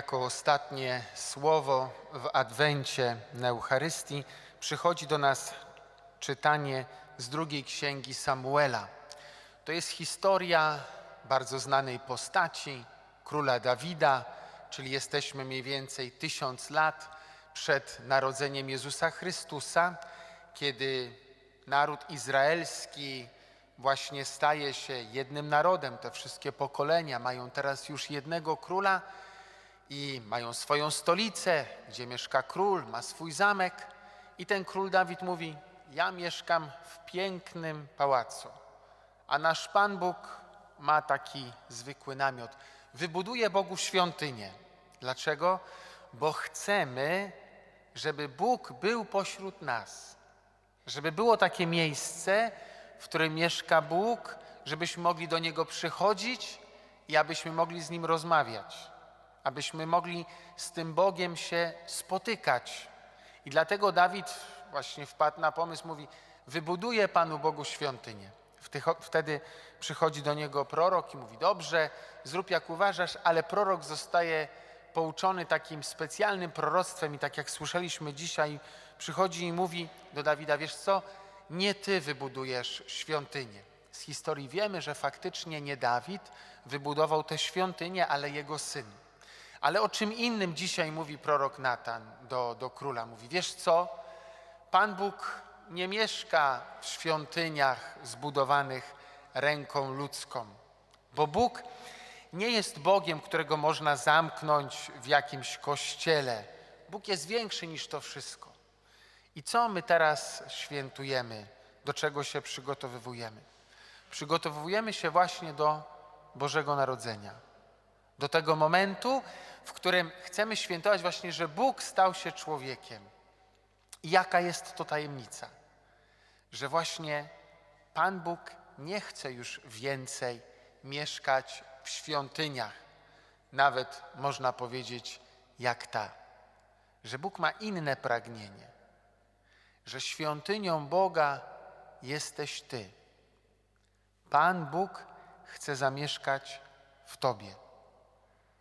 jako ostatnie słowo w Adwencie na Eucharystii przychodzi do nas czytanie z drugiej księgi Samuela. To jest historia bardzo znanej postaci, króla Dawida, czyli jesteśmy mniej więcej tysiąc lat przed narodzeniem Jezusa Chrystusa, kiedy naród izraelski właśnie staje się jednym narodem. Te wszystkie pokolenia mają teraz już jednego króla i mają swoją stolicę, gdzie mieszka król, ma swój zamek. I ten król Dawid mówi: Ja mieszkam w pięknym pałacu, a nasz Pan Bóg ma taki zwykły namiot. Wybuduje Bogu świątynię. Dlaczego? Bo chcemy, żeby Bóg był pośród nas. Żeby było takie miejsce, w którym mieszka Bóg, żebyśmy mogli do Niego przychodzić i abyśmy mogli z Nim rozmawiać, abyśmy mogli z tym Bogiem się spotykać. I dlatego Dawid właśnie wpadł na pomysł, mówi, wybuduje Panu Bogu świątynię. Wtedy przychodzi do niego prorok i mówi, dobrze, zrób jak uważasz, ale prorok zostaje pouczony takim specjalnym proroctwem i tak jak słyszeliśmy dzisiaj, przychodzi i mówi do Dawida, wiesz co, nie ty wybudujesz świątynię. Z historii wiemy, że faktycznie nie Dawid wybudował tę świątynię, ale jego syn. Ale o czym innym dzisiaj mówi prorok Natan do, do króla? Mówi, wiesz co, Pan Bóg nie mieszka w świątyniach zbudowanych ręką ludzką, bo Bóg nie jest Bogiem, którego można zamknąć w jakimś kościele. Bóg jest większy niż to wszystko. I co my teraz świętujemy? Do czego się przygotowujemy? Przygotowujemy się właśnie do Bożego Narodzenia. Do tego momentu, w którym chcemy świętować właśnie, że Bóg stał się człowiekiem. I jaka jest to tajemnica? Że właśnie Pan Bóg nie chce już więcej mieszkać w świątyniach, nawet można powiedzieć jak ta, że Bóg ma inne pragnienie, że świątynią Boga jesteś Ty. Pan Bóg chce zamieszkać w Tobie.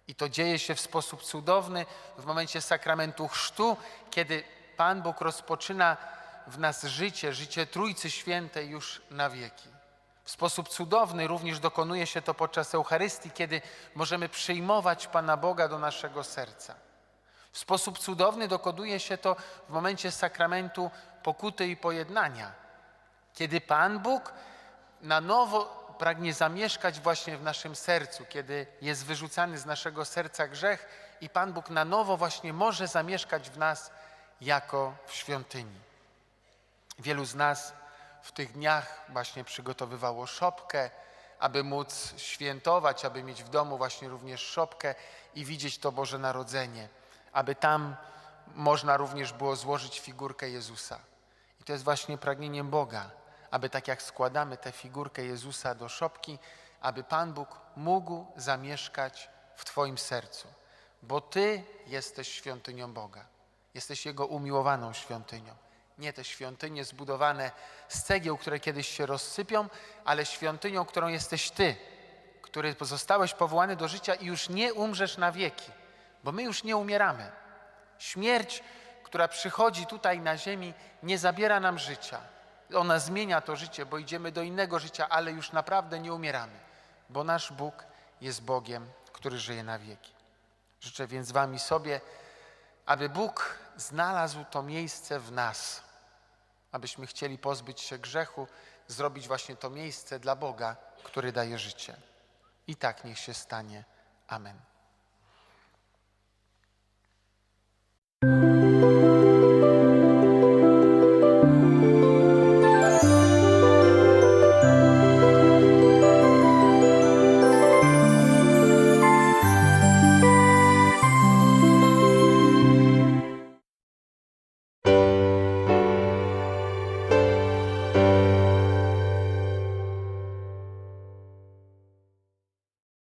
I to dzieje się w sposób cudowny w momencie sakramentu chrztu, kiedy Pan Bóg rozpoczyna w nas życie, życie Trójcy Świętej już na wieki. W sposób cudowny również dokonuje się to podczas Eucharystii, kiedy możemy przyjmować Pana Boga do naszego serca. W sposób cudowny dokonuje się to w momencie sakramentu pokuty i pojednania, kiedy Pan Bóg na nowo pragnie zamieszkać właśnie w naszym sercu, kiedy jest wyrzucany z naszego serca grzech i Pan Bóg na nowo właśnie może zamieszkać w nas jako w świątyni. Wielu z nas w tych dniach właśnie przygotowywało szopkę, aby móc świętować, aby mieć w domu właśnie również szopkę i widzieć to Boże Narodzenie, aby tam można również było złożyć figurkę Jezusa. I to jest właśnie pragnieniem Boga, aby tak jak składamy tę figurkę Jezusa do szopki, aby Pan Bóg mógł zamieszkać w Twoim sercu, bo Ty jesteś świątynią Boga, jesteś Jego umiłowaną świątynią nie te świątynie zbudowane z cegieł, które kiedyś się rozsypią, ale świątynią, którą jesteś Ty, który pozostałeś powołany do życia i już nie umrzesz na wieki, bo my już nie umieramy. Śmierć, która przychodzi tutaj na ziemi, nie zabiera nam życia. Ona zmienia to życie, bo idziemy do innego życia, ale już naprawdę nie umieramy, bo nasz Bóg jest Bogiem, który żyje na wieki. Życzę więc Wam i sobie, aby Bóg znalazł to miejsce w nas abyśmy chcieli pozbyć się grzechu, zrobić właśnie to miejsce dla Boga, który daje życie. I tak niech się stanie. Amen.